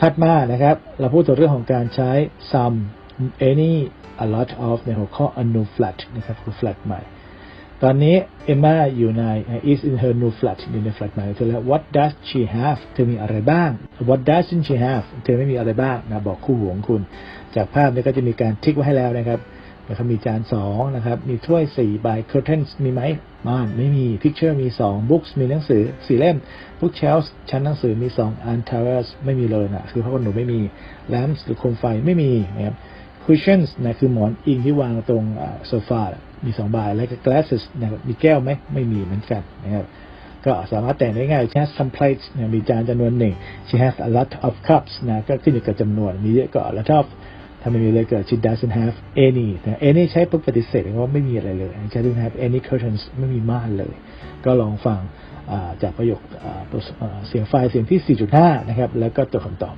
ถัดมานะครับ เราพูดถึงเรื่องของการใช้ some any a lot of ในหัวข้อ a new flat นะครับคือ flat ใหม่ ตอนนี้เอมมาอยู่ใน is in her new flat อยู่ใน flat ใหม่เธอแล้ว what does she have เธอมีอะไรบ้าง what doesn't she have เธอไม่มีอะไรบ้างนะบอกคู่หูของคุณ จากภาพนี้ก็จะมีการทิกไว้ให้แล้วนะครับ นะครับมีจานสองนะครับมีถ้วยสี่ใบ curtains มีไหมม่านไม่มี picture มีสอง books มีหนังสือสี่เล่ม bookshelves ชั้นหนังสือมีสอง and towels ไม่มีเลยนะคือพระคนหนูไม่มี lamps หรือโคมไฟไม่มีนะครับ cushions นะคือหมอนอิงที่วางตรงโซฟา มีสองใบแล้วก็ glasses นะครับมีแก้วไหมไม่มีเหมือนกันนะครับก็สามารถแต่งได้ง่าย she has some plates นะมีจานจำนวนหนึ่ง she has a lot of cups นะก็ขึ้นอยู่กับจำนวนมีเยอะก็ a lot of ถ้าไม่มีเลยก็ she doesn't have any นะ any ใช้ปุ๊บปฏิเสธว่าไม่มีอะไรเลย she doesn't have any curtains ไม่มีม่านเลย ก็ลองฟังจากประโยคตัวเสียงไฟล์เสียงที่ 4.5 นะครับ แล้วก็ตัวคำตอบ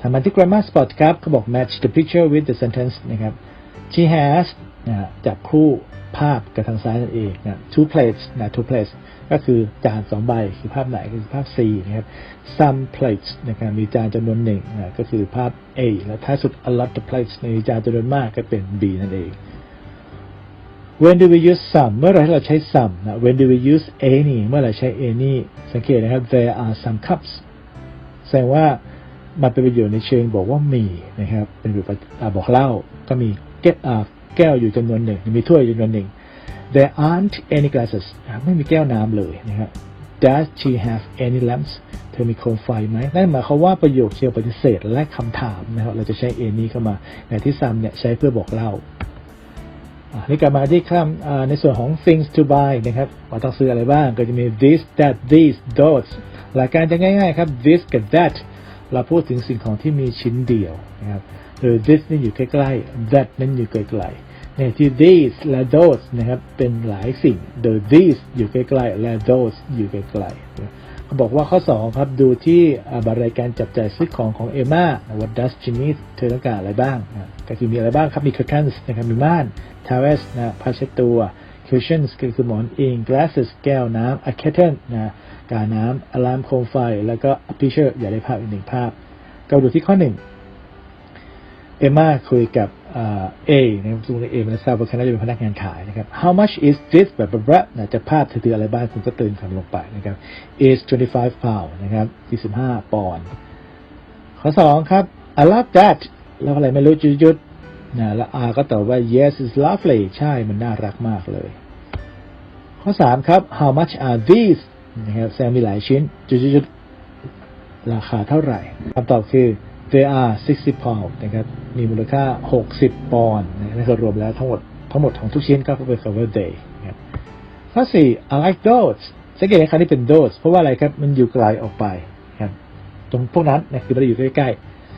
ทำมาที่ grammar spot ครับเขาบอก match the picture with the sentence นะครับ she has นะจับคู่ ภาพกับทางซ้ายนั่นเองนะ two plates นะ two plates ก็คือจานสองใบคือภาพไหนคือภาพ C นะครับ some plates นะครับมีจานจำนวนหนึ่งนะก็คือภาพ A แล้วท้ายสุด a lot of plates มีจานจำนวนมากก็เป็น B นั่นเอง when do we use some เมื่อไรที่เราใช้ some นะ when do we use any เมื่อไรใช้ any สังเกตนะครับ there are some cups แสดงว่ามันเป็นประโยชน์ในเชิงบอกว่ามีนะครับ เป็นประโยชน์บอกเล่าก็มีแก้วอ่า แก้วอยู่จำนวนหนึ่ง มีถ้วยอยู่จำนวนหนึ่ง there aren't any glasses ไม่มีแก้วน้ำเลยนะครับ does she have any lamps เธอมีโคมไฟไหมนั่นหมายความว่าประโยคเชิงปฏิเสธและคำถามนะครับเราจะใช้ any เข้ามาในที่ some เนี่ยใช้เพื่อบอกเล่านี่กลับมาที่คำในส่วนของ things to buy นะครับว่าต้องซื้ออะไรบ้างก็จะมี this that these those หลักการจะง่ายๆครับ this กับ that เราพูดถึงสิ่งของที่มีชิ้นเดียวนะครับ โดย this นี่อยู่ใกล้ๆ that นั้นอยู่ไกลๆเนี่ยที่ these และ those นะครับเป็นหลายสิ่งโดย these อยู่ใกล้ๆและ those อยู่ไกลๆเขาบอกว่าข้อ 2 ครับดูที่บัตรรายการจับจ่ายซื้อของของเอม a what does she need เธอต้องการอะไรบ้างก็คือมีอะไรบ้างครับมี curtains นะครับมีม่าน towels นะผ้าเช็ดตัว cushions ก็คือหมอนอิง glasses แก้วน้ำ a curtain นะกาน้ำ alarm โคมไฟ แล้วก็ picture อย่าได้ภาพอีกหนึ่งภาพ ก็ดูที่ข้อหนึ่ง เอมมาคุยกับเอนะครับซึ่งเอมันทราบว่าเขาน่าจะเป็นพนักงานขายนะครับ how much is this แบบแบบนะจะภาพเธอถืออะไรบ้างคุณก็เติมคำลงไปนะครับ is 25 pound นะครับ 25 ปอนด์ข้อสองครับ I love that แล้วอะไรไม่รู้จุดๆนะแล้ว R ก็ตอบว่า yes it's lovely ใช่มันน่ารักมากเลย ข้อสามครับ how much are these นะครับแซมมีหลายชิ้นจุดๆราคาเท่าไหร่คำตอบคือ they are 60 pound นะครับมีมูลค่า 60 ปอนด์นะครับรวมแล้วทั้งหมดทั้งหมดของทุกชิ้นก็เป็นคำว่า they นะครับข้อสี่ I like those สังเกตนะครับที่เป็น those เพราะว่าอะไรครับ มันอยู่ไกลออกไปครับตรงพวกนั้นนะคือไม่ได้อยู่ใกล้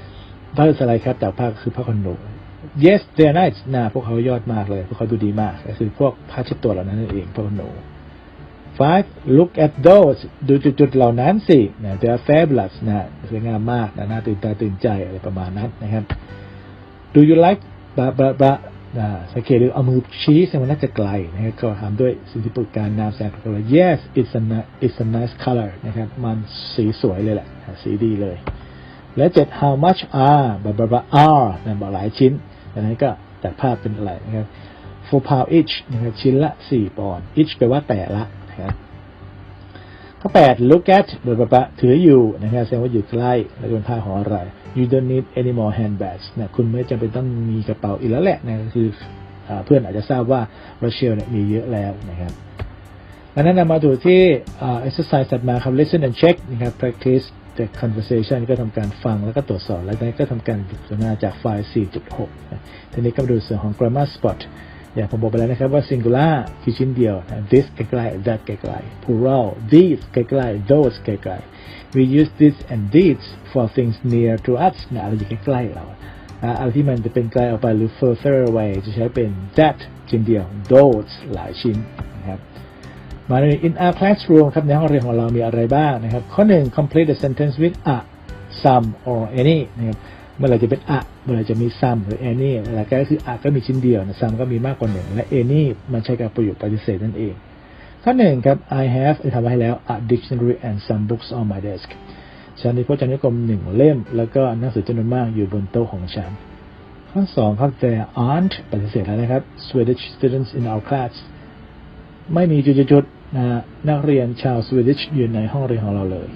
ๆ those อะไรครับแต่ภาพคือผ้าขนหนู yes they are nice นะพวกเขายอดมากเลย พวกเขาดูดีมาก ก็คือพวกผ้าเช็ดตัวเหล่านั้นเองผ้าขนหนู five look at those ดูจุดๆเหล่านั้นสินะ they are fabulous นะสวยงามมากนะน่าตื่นตาตื่นใจอะไรประมาณนั้นนะครับ do you like บะบะบะนะสังเกตดูเอามือชี้แสดงว่าน่าจะไกลนะครับก็ถามด้วยสิ่งที่ปรึกการนามแสดงก็ว่า yes it's a it's a nice color นะครับ มันสีสวยเลยแหละ สีดีเลย และเจ็ด how much are บะบะบะ are นะบอกหลายชิ้นดังนั้นก็แต่ภาพเป็นอะไรนะครับ four pound each นะครับชิ้นละสี่ปอนด์ each แปลว่าแต่ละ นะครับข้อแปด look at บะบะบะถืออยู่นะครับแสดงว่าอยู่ใกล้แล้วเป็นผ้าขออะไร you don't need any more handbags นะคุณไม่จำเป็นต้องมีกระเป๋าอีกแล้วแหละนะคืออเพื่อนอาจจะทราบว่า Rachel เนี่ยมีเยอะแล้วนะครับดังนั้นมาดูที่ exercise ถัดมาครับ listen and check นะครับ practice the conversation ก็ทำการฟังแล้วก็ตรวจสอบ แล้วกนั้นก็ทำการสนทนาจากไฟล์ 4.6 ทีนี้ก็มาดูส่วนของ grammar spot อย่างผมบอกไปแล้วนะครับว่า singular คือชิ้นเดียว this ใกล้ๆ that ใกล้ๆ plural these ใกล้ๆ those ใกล้ๆ we use this and these for things near to us นะอะไรอยู่ใกล้ๆเราอะไรที่มันจะเป็นไกลออกไปหรือ further away จะใช้เป็น that ชิ้นเดียว those หลายชิ้นนะครับมาใน in our classroom ครับในห้องเรียนของเรามีอะไรบ้างนะครับ ข้อหนึ่ง complete the sentence with a some or any นะครับ เมื่อไรจะเป็น a เมื่อไรจะมี some หรือ any หลักการก็คือ a ก็มีชิ้นเดียวนะ some ก็มีมากกว่าหนึ่งและ any มันใช้กับประโยคปฏิเสธนั่นเอง ข้อหนึ่งครับ I have ทำไว้ให้แล้ว a dictionary and some books on my desk ฉันมีพจนานุกรมหนึ่งเล่ม แล้วก็หนังสือจำนวนมากอยู่บนโต๊ะของฉัน ข้อสองครับ there aren't ปฏิเสธแล้วนะครับ Swedish students in our class ไม่มีจุดๆนะฮะนักเรียนชาวสวีดิชอยู่ในห้องเรียนของเราเลย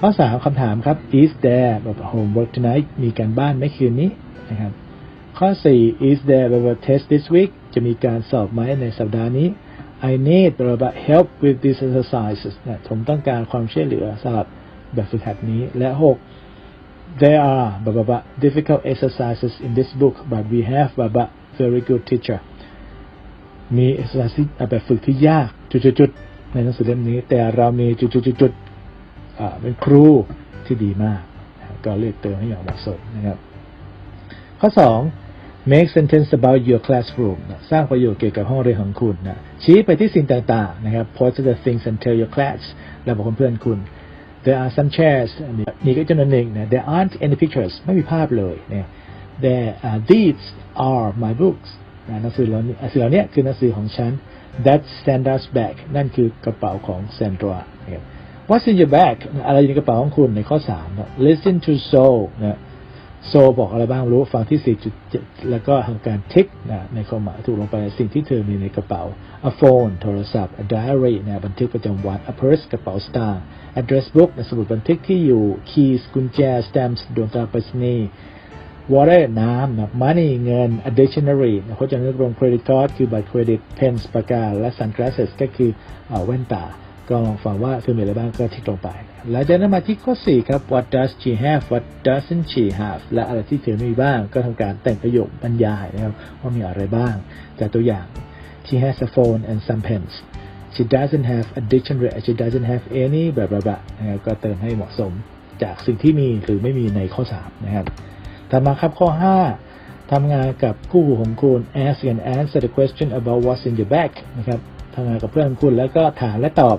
ข้อสามคำถามครับ is there แบบ homework tonight มีการบ้านไหมคืนนี้นะครับ ข้อ 4 is there แบบ test this week จะมีการสอบไหมในสัปดาห์นี้ I need แบบ help with these exercises นะผมต้องการความช่วยเหลือสำหรับแบบฝึกหัดนี้ และ 6 there are แบบบ difficult exercises in this book but we have แบบ very good teacher มี exercise แบบฝึกที่ยากจุดๆในหนังสือเล่มนี้ แต่เรามีจุดๆ เป็นครูที่ดีมาก ก็เลือกเติมให้อย่างเหมาะสมนะครับ ข้อ 2 make sentence about your classroom สร้างประโยชน์เกี่ยวกับห้องเรียนของคุณนะชี้ไปที่สิ่งต่างๆนะครับ point the things and tell your class แล้วบอกเพื่อนๆคุณ there are some chairs มีมีก็จำนวนหนึ่งนะ there aren't any pictures ไม่มีภาพเลยเนี่ย there are these are my books นะหนังสือเหล่านี้หนังสือเหล่านี้คือหนังสือของฉัน that's Sandra's bag นั่นคือกระเป๋าของ Sandra นะครับ what's in your bag อะไรอยู่ในกระเป๋าของคุณในข้อ3นะ listen to Soul นะโซบอกอะไรบ้างรู้ฟังที่ 4.7 แล้วก็ทำการทิกนะในความหมายถูกลงไปสิ่งที่เธอมีในกระเป๋า a phone โทรศัพท์ a diary นะบันทึกประจำวัน a purse กระเป๋าสตางค์ address book นะสมุดบันทึกที่อยู่ keys กุญแจ stamps ดวงตาไปรษณีย์ water น้ำนะ money เงิน a dictionary นะพจนานุกรม credit card คือบัตรเครดิต pens ปากกาและ sunglasses ก็คืออแว่นตา ก็ลองฟังว่าเธอมีอะไรบ้างก็ทิกลงไป หลังจากนั้นมาที่ข้อ 4 ครับ what does she have what doesn't she have และอะไรที่เธอไม่มีบ้าง ก็ทำการแต่งประโยคบรรยายนะครับว่ามีอะไรบ้าง จากตัวอย่าง she has a phone and some pens she doesn't have a dictionary she doesn't have any แบบแบบนะครับก็เติมให้เหมาะสมจากสิ่งที่มีหรือไม่มีในข้อ 3 นะครับต่อมาครับข้อ 5ทำงานกับคู่หูของคุณ ask and answer the question about what's in your bag นะครับทำงานกับเพื่อนของคุณแล้วก็ถามและตอบ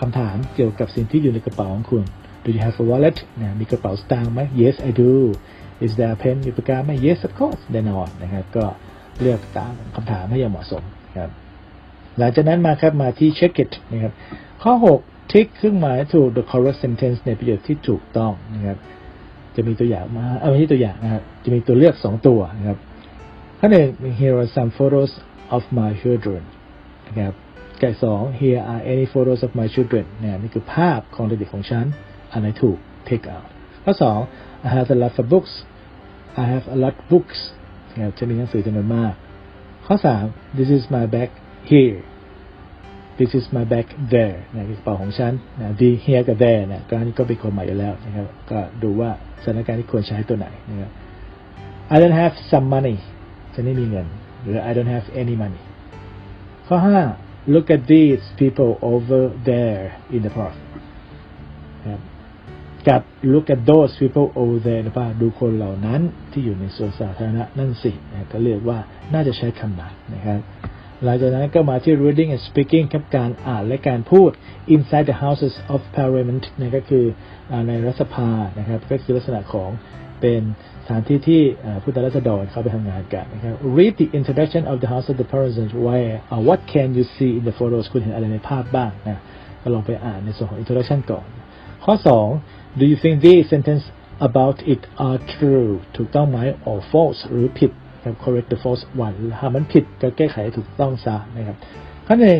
คำถามเกี่ยวกับสิ่งที่อยู่ในกระเป๋าของคุณ Do you have a wallet นะมีกระเป๋าสตางค์ไหม Yes I do Is there a pen มีปากกาไหม Yes of course แน่นอนนะครับ ก็เลือกตามคำถามให้อย่างเหมาะสมครับหลังจากนั้นมาครับมาที่ check it นะครับ ข้อ 6 ทิกเครื่องหมายถูก the correct sentence ในประโยคที่ถูกต้องนะครับ จะมีตัวอย่างมาเอาไม่ใช่ตัวอย่างนะครับ จะมีตัวเลือก 2 ตัวนะครับข้อหนึ่ง here are some photos of my children นะครับไก่สอง here are any photos of my children นี่ยนี่คือภาพของเด็กๆของฉัน อันไหนถูก take out ข้อสอง I have a lot of books I have a lot of books นะครับจะมีหนังสือจำนวนมาก ข้อสาม this is my bag here this is my bag there นะคือกระเป๋าของฉันนะ the here กับ there นี่ก็อันนี้ก็เป็นความหมายอยู่แล้วนะครับ ก็ดูว่าสถานการณ์ที่ควรใช้ตัวไหนนะครับ I don't have some money ฉันไม่มีเงิน หรือ I don't have any money ข้อ5 look at these people over there in the park ครับกับ look at those people over there นะป่ะดูคนเหล่านั้นที่อยู่ในสวนสาธารณะนั่นสินะก็เรียกว่าน่าจะใช้คำไหนนะครับหลังจากนั้นก็มาที่ reading and speaking ครับการอ่านและการพูด inside the houses of parliament นะก็คือในรัฐสภานะครับก็คือลักษณะของเป็น ถานที่ที่ผู้แทนราษฎรเข้าไปทำงานกันนะครับ read the introduction of the house of the parliament where uh, what can you see in the photos คุณเห็นอะไรในภาพบ้างนะก็ลองไปอ่านในส่วนของ introduction ก่อน ข้อ 2 do you think these sentence about it are true ถูกต้องไหม or false หรือผิดครับ correct the false one ถ้ามันผิดก็แก้ไขให้ถูกต้องซะนะครับข้อหนึ่ง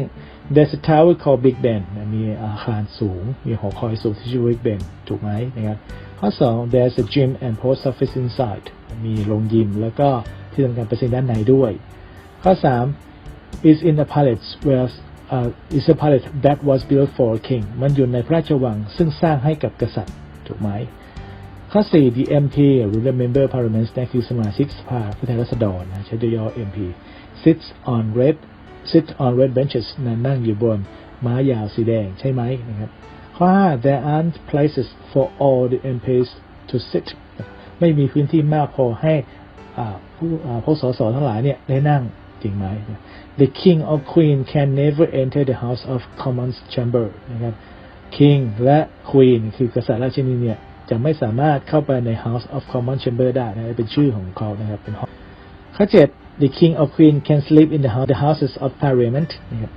there's a tower called Big Ben มีอาคารสูง มีหอคอยสูงที่ชื่อ Big Ben ถูกไหมนะครับ ข้อ 2 there's a gym and post office inside มีโรงยิม แล้วก็ที่ทำการไปรษณีย์ด้านในด้วย ข้อ 3 is in a palace where uh, is a palace that was built for a king มันอยู่ในพระราชวังซึ่งสร้างให้กับกษัตริย์ ถูกไหม ข้อ 4 the MP หรือ the member parliament นั่นคือสมาชิกสภาผู้แทนราษฎรนะใช้ตัวย่อ MP sits on red sit on red benches นั่งอยู่บนม้ายาวสีแดงใช่ไหมนะครับ ข้อ5 there aren't places for all the MPs to sit ไม่มีพื้นที่มากพอให้ผู้ผู้สสทั้งหลายเนี่ยได้นั่งจริงไหม The king or queen can never enter the House of Commons chamber นะครับ king และ queen คือกษัตริย์ราชินีเนี่ยจะไม่สามารถเข้าไปใน House of Commons chamber ได้นะเป็นชื่อของเขานะครับเป็นห้องข้อ7 the king or queen can sleep in the house the houses of parliament นะครับ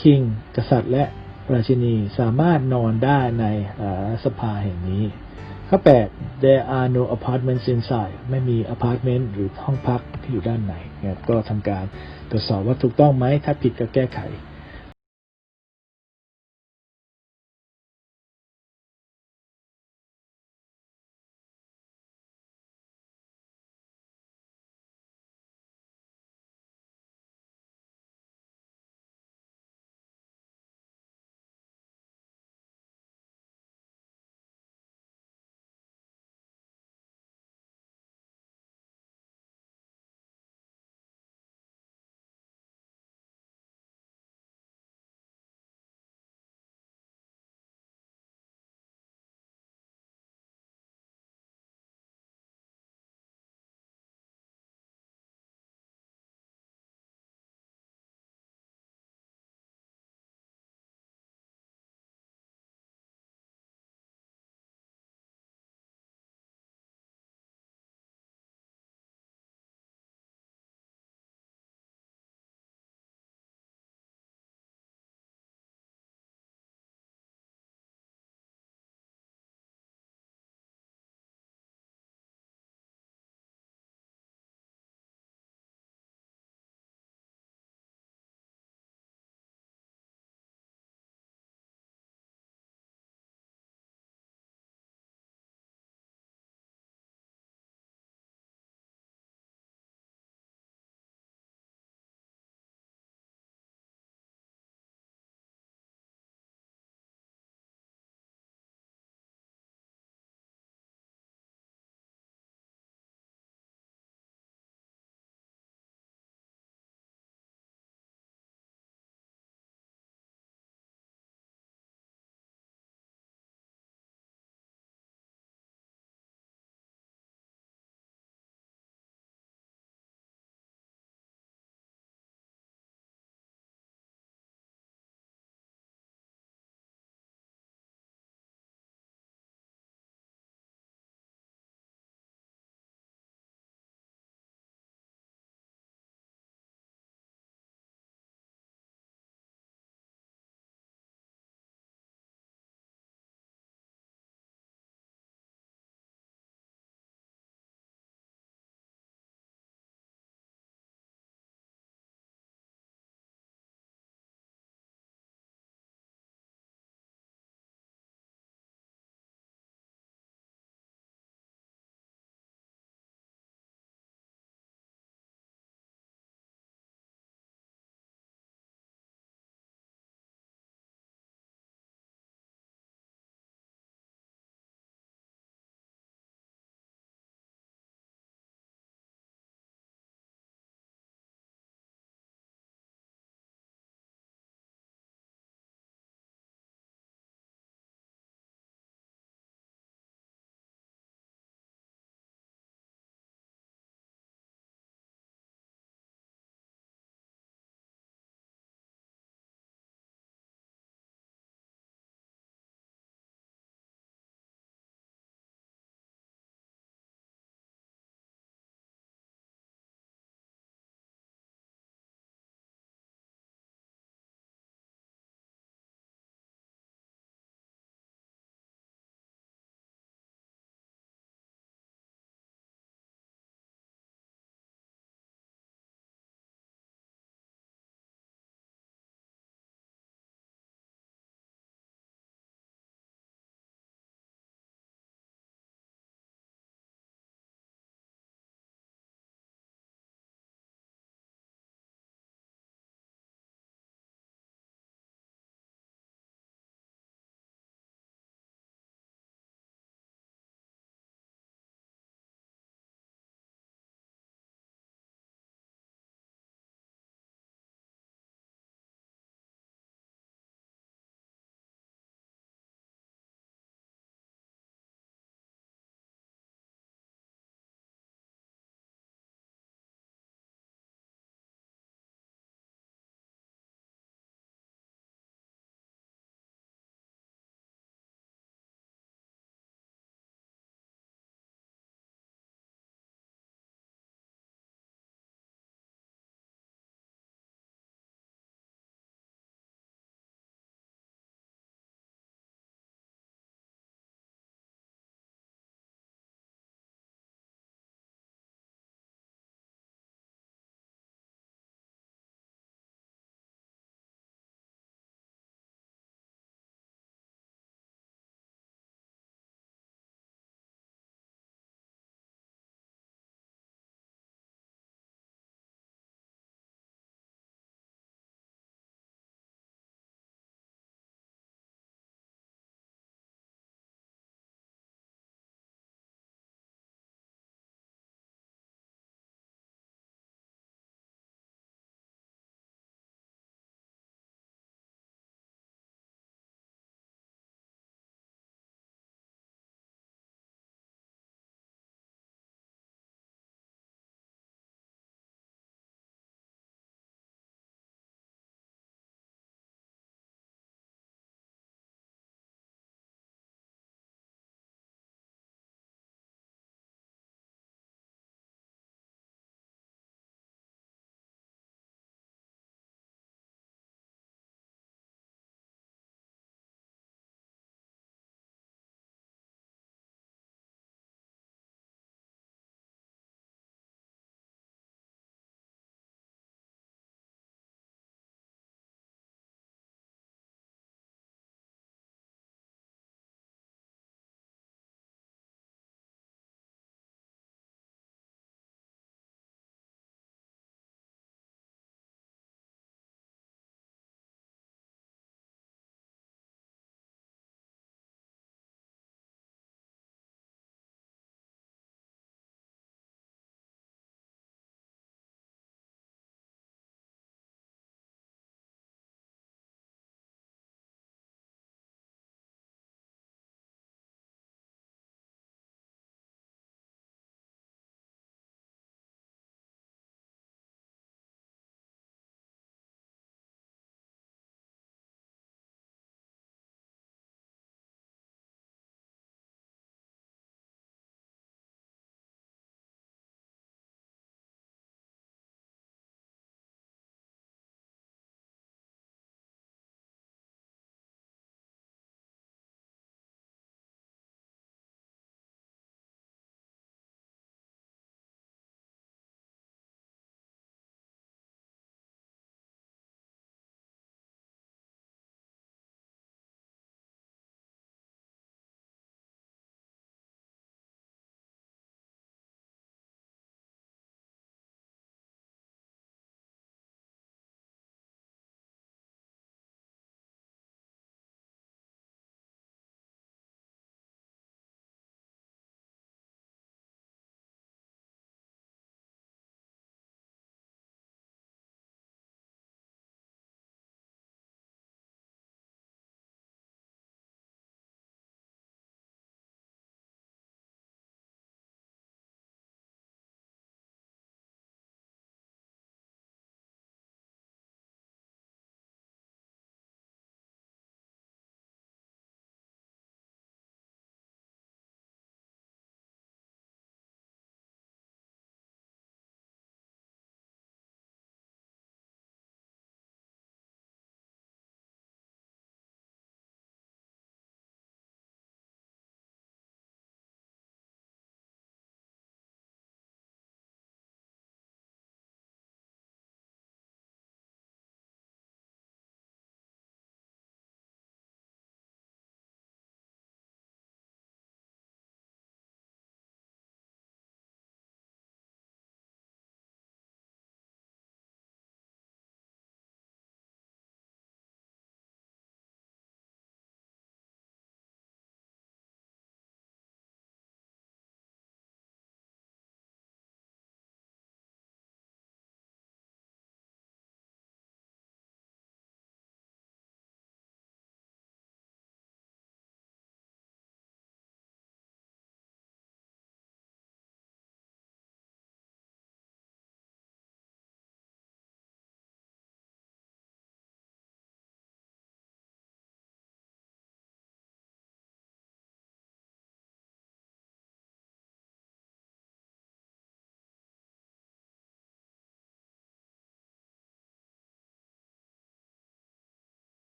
king กษัตริย์และ ราชินีสามารถนอนได้ในสภาแห่งนี้ ข้อ 8 there are no apartments inside ไม่มีอพาร์ตเมนต์หรือห้องพักที่อยู่ด้านในก็ทำการตรวจสอบว่าถูกต้องไหมถ้าผิดก็แก้ไข